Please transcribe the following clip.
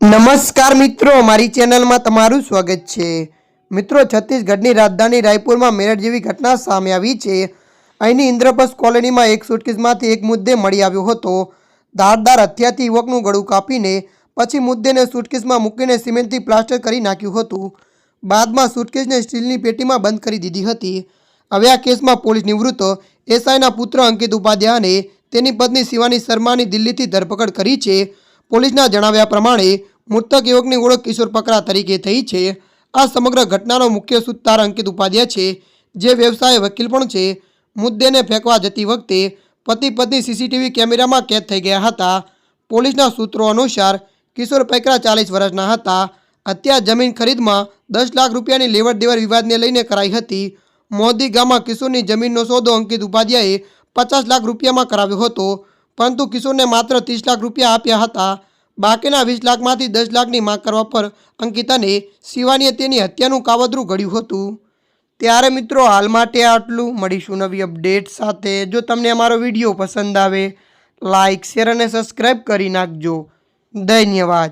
નમસ્કાર મિત્રો મારી ચેનલમાં તમારું સ્વાગત છે. મિત્રો, છત્તીસગઢની રાજધાની રાયપુરમાં મેરઠ જેવી ઘટના સામે આવી છે. અહીંની ઇન્દ્રપ્રસ્થ કોલોનીમાં એક સુટકેસમાંથી એક મુદ્દે મળી આવ્યો હતો. ધારદાર હથિયારથી યુવકનું ગળું કાપીને પછી મુદ્દેને સુટકેસમાં મૂકીને સિમેન્ટથી પ્લાસ્ટર કરી નાખ્યું હતું. બાદમાં સુટકેસને સ્ટીલની પેટીમાં બંધ કરી દીધી હતી. હવે આ કેસમાં પોલીસ નિવૃત્ત એસઆઈના પુત્ર અંકિત ઉપાધ્યાયને તેની પત્ની શિવાની શર્માની દિલ્હીથી ધરપકડ કરી છે. પોલીસના જણાવ્યા પ્રમાણે મૃતક યુવકની ઓળખ કિશોર પકરા તરીકે થઈ છે. આ સમગ્ર ઘટનાનો મુખ્ય સૂત્રધાર અંકિત ઉપાધ્યાય છે. જે વ્યવસાય વકીલ પણ છે. મુદ્દેને ફેંકવા જતી વખતે પતિ પત્ની સીસીટીવી કેમેરામાં કેદ થઈ ગયા હતા. પોલીસના સૂત્રો અનુસાર કિશોર પૈકરા ચાલીસ વર્ષના હતા. હત્યા જમીન ખરીદમાં દસ લાખ રૂપિયાની લેવડ દેવડ વિવાદને લઈને કરાઈ હતી. મોદી ગામમાં કિશોરની જમીનનો સોદો અંકિત ઉપાધ્યાયે પચાસ લાખ રૂપિયામાં કરાવ્યો હતો. પરંતુ કિશોરને માત્ર ત્રીસ લાખ રૂપિયા આપ્યા હતા. બાકીના વીસ લાખમાંથી દસ લાખની માંગ કરવા પર અંકિતાને શિવાનીએ તેની હત્યાનું કાવતરું ઘડ્યું હતું. ત્યારે મિત્રો હાલ માટે આટલું. મળીશું નવી અપડેટ સાથે. જો તમને અમારો વીડિયો પસંદ આવે લાઇક શેર અને સબસ્ક્રાઈબ કરી નાખજો. ધન્યવાદ.